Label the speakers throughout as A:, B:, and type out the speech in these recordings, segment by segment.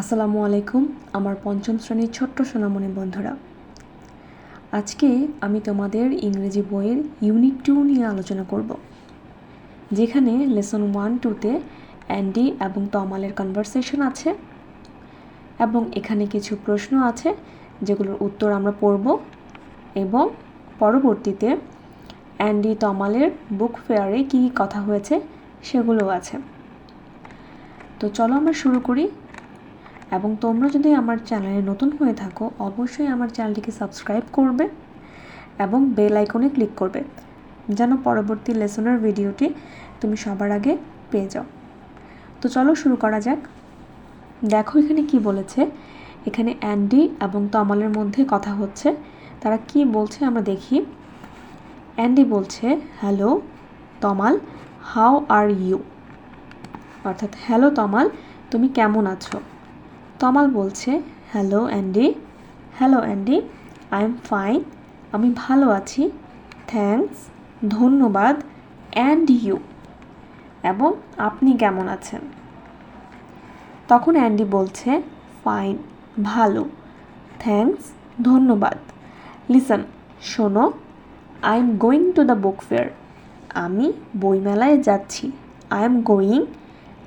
A: আসসালামু আলাইকুম, আমার পঞ্চম শ্রেণির ছোট্ট সোনামণি বন্ধুরা। আজকে আমি তোমাদের ইংরেজি বইয়ের ইউনিট টু নিয়ে আলোচনা করব, যেখানে লেসন ওয়ান টুতে অ্যান্ডি এবং তমালের কনভারসেশন আছে এবং এখানে কিছু প্রশ্ন আছে যেগুলোর উত্তর আমরা পড়ব এবং পরবর্তীতে অ্যান্ডি তমালের বুক ফেয়ারে কী কী কথা হয়েছে সেগুলো আছে। তো চলো আমরা শুরু করি এবং তোমরা যদি আমার চ্যানেলে নতুন হয়ে থাকো, অবশ্যই আমার চ্যানেলটিকে সাবস্ক্রাইব করবে এবং বেল আইকনে ক্লিক করবে, যেন পরবর্তী লেসনের ভিডিওটি তুমি সবার আগে পেয়ে যাও। তো চলো শুরু করা যাক। দেখো এখানে কি বলেছে। এখানে অ্যান্ডি এবং তমালের মধ্যে কথা হচ্ছে। তারা কি বলছে আমরা দেখি। অ্যান্ডি বলছে, hello, Tamal, how are you? অর্থাৎ, হ্যালো, তমাল, তুমি কেমন আছো? তমাল বলছে hello Andy hello Andy I am fine আমি ভালো আছি। থ্যাঙ্কস ধন্যবাদ। অ্যান্ড ইউ এবং আপনি কেমন আছেন? তখন অ্যান্ডি বলছে ফাইন ভালো। থ্যাঙ্কস ধন্যবাদ। লিসন শোনো I am going to the book fair আমি বইমেলায় যাচ্ছি। আই এম গোয়িং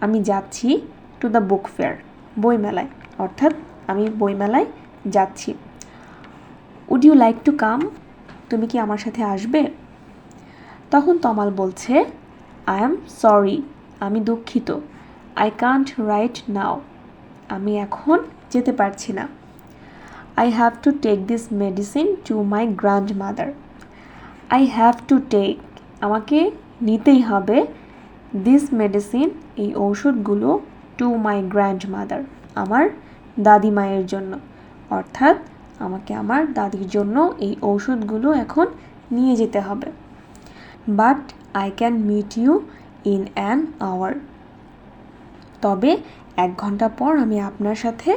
A: আমি যাচ্ছি টু দ্য বুক ফেয়ার বইমেলায়। অর্থাৎ আমি বইমেলায় যাচ্ছি। Would you like to come তুমি কি আমার সাথে আসবে? তখন তমাল বলছে আই এম সরি আমি দুঃখিত। আই কান্ট রাইট নাও আমি এখন যেতে পারছি না। I have to take this medicine to my grandmother I have to take আমাকে নিতেই হবে দিস মেডিসিন এই ঔষধগুলো টু মাই গ্র্যান্ড মাদার আমার দাদি মায়ের জন্য। অর্থাৎ আমাকে আমার দাদির জন্য এই ঔষধগুলো এখন নিয়ে যেতে হবে। But I can meet you in an hour তবে এক ঘণ্টা পর আমি আপনার সাথে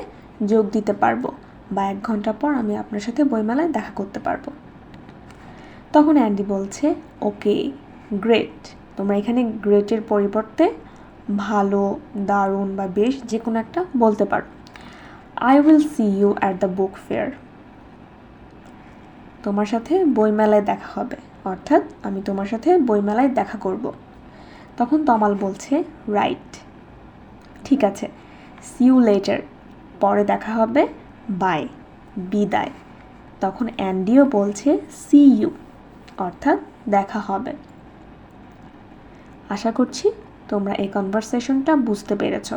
A: যোগ দিতে পারব বা এক ঘণ্টা পর আমি আপনার সাথে বইমেলায় দেখা করতে পারব। তখন অ্যান্ডি বলছে, ওকে গ্রেট তোমরা এখানে গ্রেটের পরিবর্তে ভালো, দারুণ বা বেশ যে কোনো একটা বলতে পারো। I will see you at the book fair তোমার সাথে বইমেলায় দেখা হবে। অর্থাৎ আমি তোমার সাথে বইমেলায় দেখা করব। তখন তমাল বলছে রাইট ঠিক আছে। সি ইউ লেটার পরে দেখা হবে। বাই বিদায়। তখন অ্যান্ডিও বলছে সি ইউ অর্থাৎ দেখা হবে। আশা করছি তোমরা এই কনভারসেশনটা বুঝতে পেরেছ।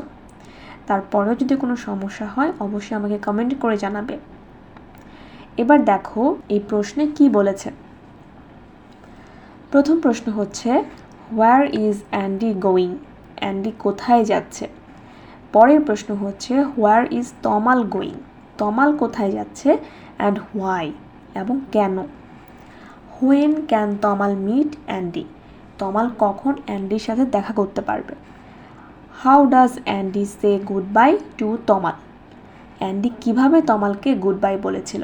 A: তারপরেও যদি কোনো সমস্যা হয়, অবশ্যই আমাকে কমেন্ট করে জানাবে। এবার দেখো, এই প্রশ্নে কি বলেছে? প্রথম প্রশ্ন হচ্ছে where is Andy going Andy কোথায় যাচ্ছে? পরের প্রশ্ন হচ্ছে where is Tamal going Tamal কোথায় যাচ্ছে অ্যান্ড হোয়াই এবং কেন? When can Tamal meet Andy Tamal কখন অ্যান্ডির সাথে দেখা করতে পারবে? How does Andy say goodbye to Tamal Andy কীভাবে তমালকে গুড বাই বলেছিল?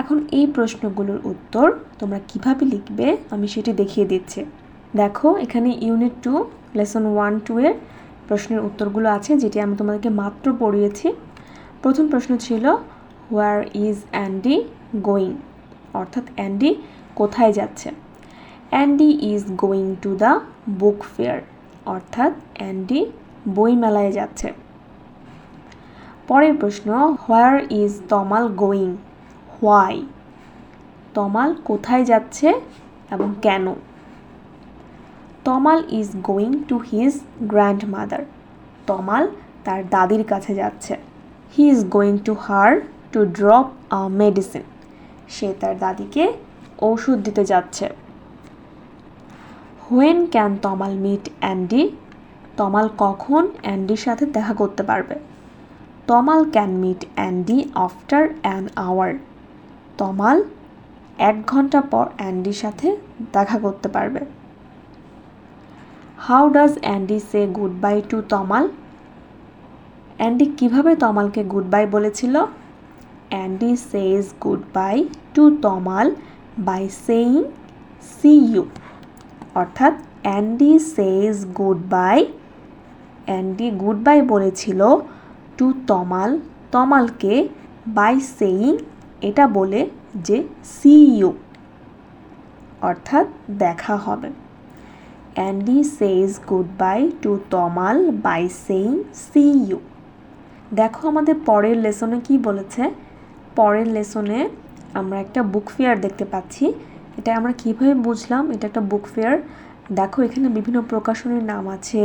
A: এখন এই প্রশ্নগুলোর উত্তর তোমরা কীভাবে লিখবে আমি সেটি দেখিয়ে দিচ্ছি। দেখো, এখানে unit two lesson one two এর প্রশ্নের উত্তরগুলো আছে, যেটি আমি তোমাদেরকে মাত্র পড়িয়েছি। প্রথম প্রশ্ন ছিল হোয়ার ইজ অ্যান্ডি গোয়িং অর্থাৎ অ্যান্ডি কোথায় যাচ্ছে? Andy is going to the book fair অর্থাৎ অ্যান্ডি বইমেলায় যাচ্ছে। পরের প্রশ্ন, where is Tamal going? Why? Tamal কোথায় যাচ্ছে এবং কেন? Tamal is going to his grandmother Tamal তার দাদির কাছে যাচ্ছে। He is going to her to drop a medicine. সে তার দাদিকে ঔষধ দিতে যাচ্ছে। When can Tamal meet Andy Tamal কখন অ্যান্ডির সাথে দেখা করতে পারবে? Tamal can meet Andy after an hour Tamal এক ঘণ্টা পর অ্যান্ডির সাথে দেখা করতে পারবে। How does Andy say goodbye to Tamal Andy কীভাবে তমালকে গুড বাই বলেছিল? Andy says goodbye to Tamal by saying see you অর্থাৎ Andy says goodbye Andy goodbye বলেছিল টু তমাল তমালকে বাই সেইং এটা বলে যে সি ইউ অর্থাৎ দেখা হবে। Andy says goodbye to Tamal, by saying see you দেখো আমাদের পরের লেসনে কি বলেছে? পরের লেসনে আমরা একটা বুক ফেয়ার দেখতে পাচ্ছি। এটা আমরা কীভাবে বুঝলাম? এটা একটা বুক ফেয়ার দেখো, এখানে বিভিন্ন প্রকাশনীর নাম আছে।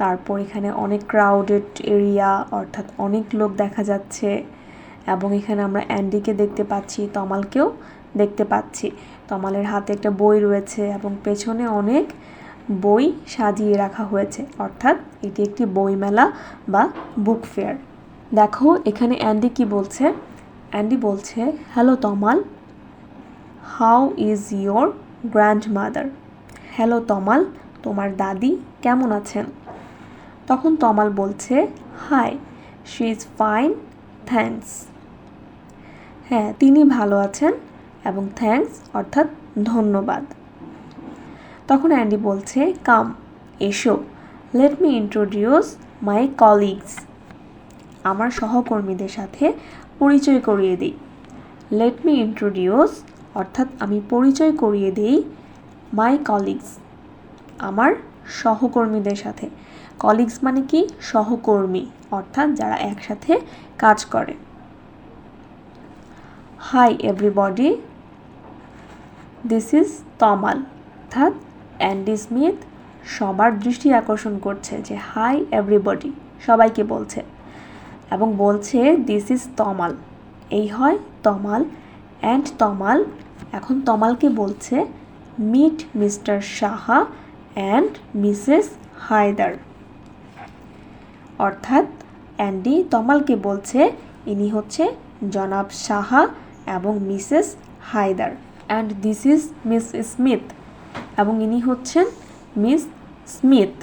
A: তারপর এখানে অনেক ক্রাউডেড এরিয়া অর্থাৎ অনেক লোক দেখা যাচ্ছে। এবং এখানে আমরা অ্যান্ডিকে দেখতে পাচ্ছি, তমালকেও দেখতে পাচ্ছি। তমালের হাতে একটা বই রয়েছে এবং পেছনে অনেক বই সাজিয়ে রাখা হয়েছে। অর্থাৎ এটি একটি বইমেলা বা বুক ফেয়ার দেখো, এখানে অ্যান্ডি কি বলছে? অ্যান্ডি বলছে, hello Tamal how is your grandmother hello Tamal, তোমার দাদি কেমন আছেন? তখন তমাল বলছে, hi, she is fine, thanks. হ্যাঁ তিনি ভালো আছেন এবং থ্যাঙ্কস অর্থাৎ ধন্যবাদ। তখন অ্যান্ডি বলছে, কাম, এসো, let me introduce my colleagues. আমার সহকর্মীদের সাথে পরিচয় করিয়ে দিই। লেট মি ইন্ট্রোডিউস অর্থাৎ আমি পরিচয় করিয়ে দিই মাই কলিগস আমার সহকর্মীদের সাথে। কলিগস মানে কি? সহকর্মী, অর্থাৎ যারা একসাথে কাজ করে। Hi everybody this is Tamal অর্থাৎ অ্যান্ডি স্মিথ সবার দৃষ্টি আকর্ষণ করছে যে হাই এভরিবডি সবাইকে বলছে। এবং বলছে দিস ইজ তমাল এই হয় তমাল অ্যান্ড তমাল এখন তমালকে বলছে meet mister Saha and missus Haidar অর্থাৎ অ্যান্ডি তমালকে বলছে, ইনি হচ্ছে জনাব সাহা এবং missus Haidar and this is miss Smith এবং ইনি হচ্ছেন miss Smith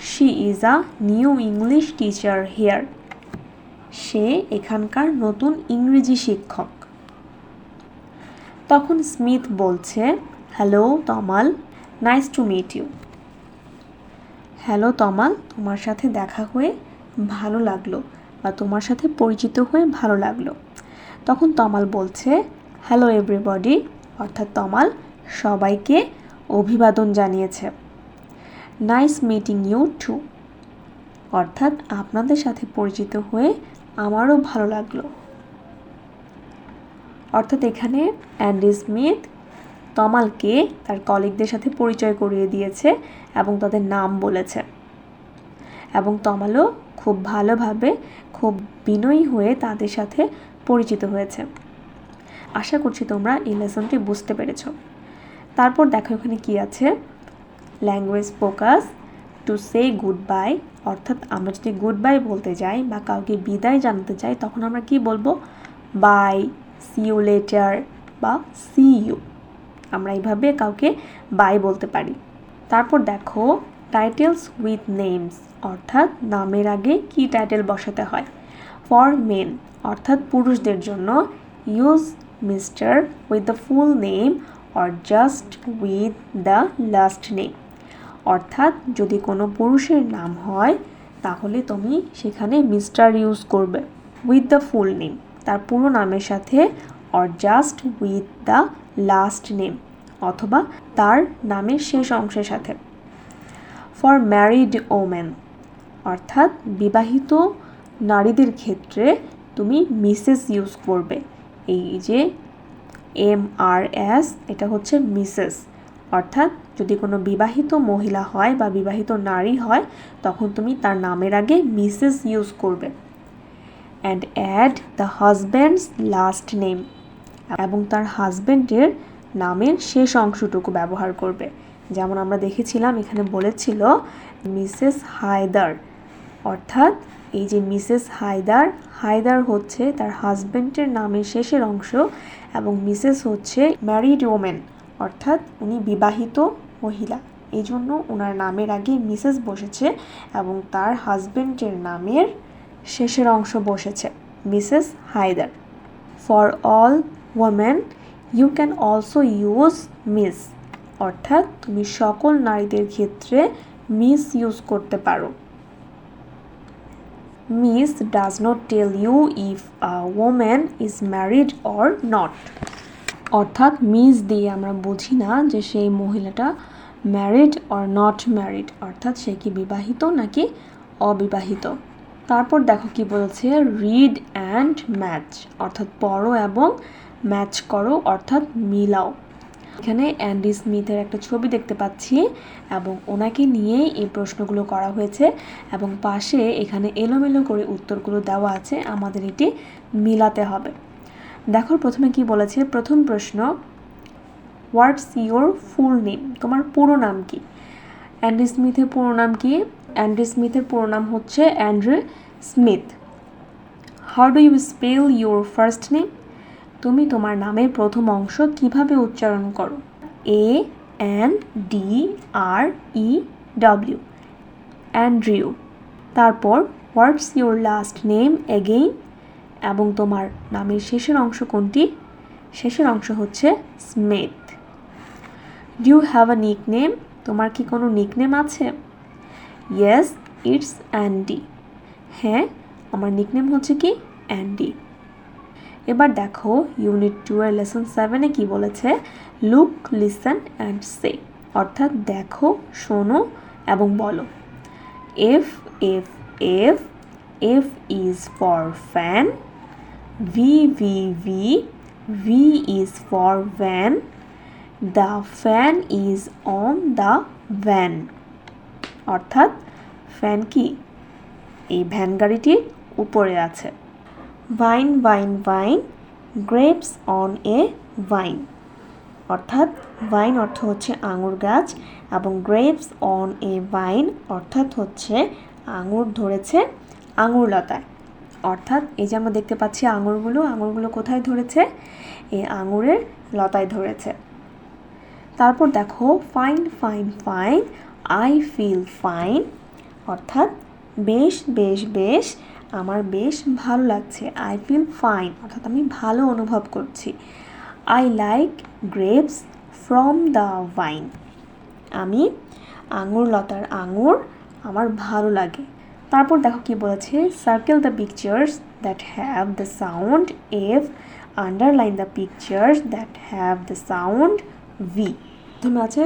A: she is a new English teacher here সে এখানকার নতুন ইংরেজি শিক্ষক। তখন স্মিথ বলছে, hello Tamal, nice to meet you. Hello Tamal, তোমার সাথে দেখা হয়ে ভালো লাগল বা তোমার সাথে পরিচিত হয়ে ভালো লাগল। তখন তমাল বলছে, হ্যালো এভরিবডি, অর্থাৎ তমাল, সবাইকে অভিবাদন জানিয়েছে। Nice meeting you too. অর্থাৎ আপনাদের সাথে পরিচিত হয়ে আমারও ভালো লাগল। অর্থাৎ এখানে অ্যান্ডি স্মিথ, তমালকে তার কলিগদের সাথে পরিচয় করিয়ে দিয়েছে এবং তাদের নাম বলেছে। এবং তমালও খুব ভালোভাবে, খুব বিনয়ী হয়ে তাদের সাথে পরিচিত হয়েছে। আশা করছি তোমরা এই লেসনটি বুঝতে পেরেছ। তারপর দেখো এখানে কি আছে। Language focus to say good bye অর্থাৎ আমরা যদি গুড বাই বলতে যাই বা কাউকে বিদায় জানাতে চাই তখন আমরা কি বলব? বাই সি ইউ লেটার বা সি ইউ আমরা এইভাবে কাউকে বাই বলতে পারি। তারপর দেখো টাইটেলস উইথ নেমস অর্থাৎ নামের আগে কি টাইটেল বসাতে হয়? ফর মেন অর্থাৎ পুরুষদের জন্য। Use mister with the full name or just with the last name অর্থাৎ যদি কোনো পুরুষের নাম হয়, তাহলে তুমি সেখানে মিস্টার ইউজ করবে। উইথ দ্য ফুল নেম তার পুরো নামের সাথে or just with the last name অথবা তার নামের শেষ অংশের সাথে। ফর ম্যারিড ওমেন অর্থাৎ বিবাহিত নারীদের ক্ষেত্রে তুমি মিসেস ইউজ করবে। এই যে এম আর এস এটা হচ্ছে মিসেস অর্থাৎ যদি কোনো বিবাহিত মহিলা হয় বা বিবাহিত নারী হয়, তখন তুমি তার নামের আগে মিসেস ইউজ করবে। And add the husband's last name এবং তার হাজব্যান্ডের নামের শেষ অংশটুকু ব্যবহার করবে। যেমন আমরা দেখেছিলাম, এখানে বলেছিল মিসেস হায়দার। অর্থাৎ এই যে মিসেস হায়দার হায়দার হচ্ছে তার হাজব্যান্ডের নামের শেষের অংশ এবং মিসেস হচ্ছে ম্যারিড ওমেন অর্থাৎ উনি বিবাহিত মহিলা। এই জন্য ওনার নামের আগে মিসেস বসেছে এবং তার হাজব্যান্ডের নামের শেষের অংশ বসেছে। Mrs Haider, for all women you can also use Miss, অর্থাৎ তুমি সকল নারীদের ক্ষেত্রে মিস ইউজ করতে পারো। Miss does not tell you if a woman is married or not. অর্থাৎ মিস দিয়ে আমরা বুঝি না যে সেই মহিলাটা ম্যারিড অর নট ম্যারিড, অর্থাৎ সে কি বিবাহিত নাকি অবিবাহিত। তারপর দেখো কি বলেছে রিড অ্যান্ড ম্যাচ অর্থাৎ পড়ো এবং ম্যাচ করো, অর্থাৎ মিলাও। এখানে অ্যান্ডি স্মিথের একটা ছবি দেখতে পাচ্ছি এবং ওনাকে নিয়েই এই প্রশ্নগুলো করা হয়েছে এবং পাশে এখানে এলোমেলো করে উত্তরগুলো দেওয়া আছে, আমাদের এটি মিলাতে হবে। দেখো প্রথমে কি বলেছে, প্রথম প্রশ্ন হোয়াটস ইয়োর ফুল নেম তোমার পুরো নাম কি? অ্যান্ডি স্মিথের পুরো নাম কি? অ্যান্ড্রি স্মিথের পুরো নাম হচ্ছে Andre Smith how do you spell your first name তুমি তোমার নামের প্রথম অংশ কীভাবে উচ্চারণ করো? A N D R E W Andrew তারপর what's your last name again এবং তোমার নামের শেষের অংশ কোনটি? শেষের অংশ হচ্ছে Smith do have a nick name তোমার কি কোনো নিক নেম আছে? ইয়েস ইটস অ্যান্ডি হ্যাঁ আমার নিকনেম হচ্ছে কি? অ্যান্ডি এবার দেখো ইউনিট টু এর লেসন সেভেনে কি বলেছে? লুক লিসন অ্যান্ড সে অর্থাৎ দেখো, শোনো এবং বলো। F F F F is for fan V V V V is for van the fan is on the van অর্থাৎ ফ্যান কি? এই ভ্যান গাড়িটির উপরে আছে। Vine vine vine grapes on a vine অর্থাৎ ভাইন অর্থ হচ্ছে আঙুর গাছ এবং গ্রেপস অন এ ভাইন অর্থাৎ হচ্ছে আঙুর ধরেছে আঙুর লতায় অর্থাৎ এই যে আমরা দেখতে পাচ্ছি আঙুরগুলো আঙুরগুলো কোথায় ধরেছে? এই আঙুরের লতায় ধরেছে। তারপর দেখো fine fine fine I feel fine অর্থাৎ বেশ বেশ বেশ, আমার বেশ ভালো লাগছে আই ফিল ফাইন অর্থাৎ আমি ভালো অনুভব করছি। I like grapes from the vine আমি আঙুর, লতার আঙুর আমার ভালো লাগে। তারপর দেখো কি বলেছে circle the pictures that have the sound F underline the pictures that have the sound V প্রথমে আছে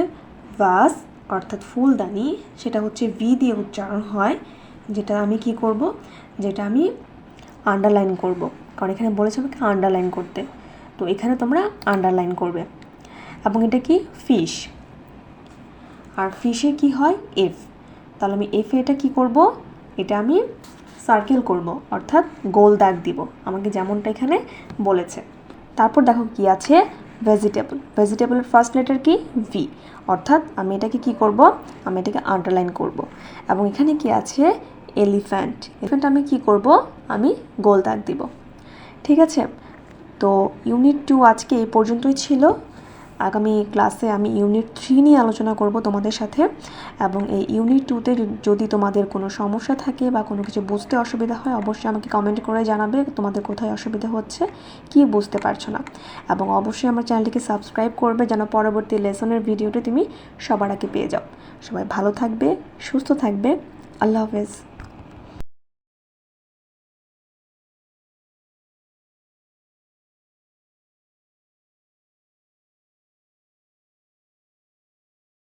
A: ভাস, অর্থাৎ ফুলদানি, সেটা হচ্ছে ভি দিয়ে উচ্চারণ হয়, যেটা আমি কি করব? যেটা আমি আন্ডারলাইন করব। কারণ এখানে বলেছে আমাকে আন্ডারলাইন করতে। তো এখানে তোমরা আন্ডারলাইন করবে। এবং এটা কি? ফিশ আর ফিশে কি হয়? এফ তাহলে আমি এফে এটা কি করব? এটা আমি সার্কেল করব, অর্থাৎ গোল দাগ দিব। আমাকে যেমনটা এখানে বলেছে। তারপর দেখো কি আছে? ভেজিটেবল ভেজিটেবলের ফার্স্ট লেটার কি? ভি অর্থাৎ আমি এটাকে কি করব? আমি এটাকে আন্ডারলাইন করব। এবং এখানে কি আছে? এলিফ্যান্ট এলিফ্যান্ট আমি কি করব? আমি গোল দাগ দিব। ঠিক আছে? তো ইউনিট টু আজকে এই পর্যন্তই ছিল। আগামী ক্লাসে আমি ইউনিট থ্রি নিয়ে আলোচনা করব তোমাদের সাথে। এবং এই ইউনিট টুতে যদি তোমাদের কোনো সমস্যা থাকে বা কোনো কিছু বুঝতে অসুবিধা হয়, অবশ্যই আমাকে কমেন্ট করে জানাবে তোমাদের কোথায় অসুবিধা হচ্ছে, কি বুঝতে পারছ না। এবং অবশ্যই আমার চ্যানেলটিকে সাবস্ক্রাইব করবে যেন পরবর্তী লেসনের ভিডিওটি তুমি সবার আগে পেয়ে যাও। সবাই ভালো থাকবে, সুস্থ থাকবে। আল্লাহ হাফেজ।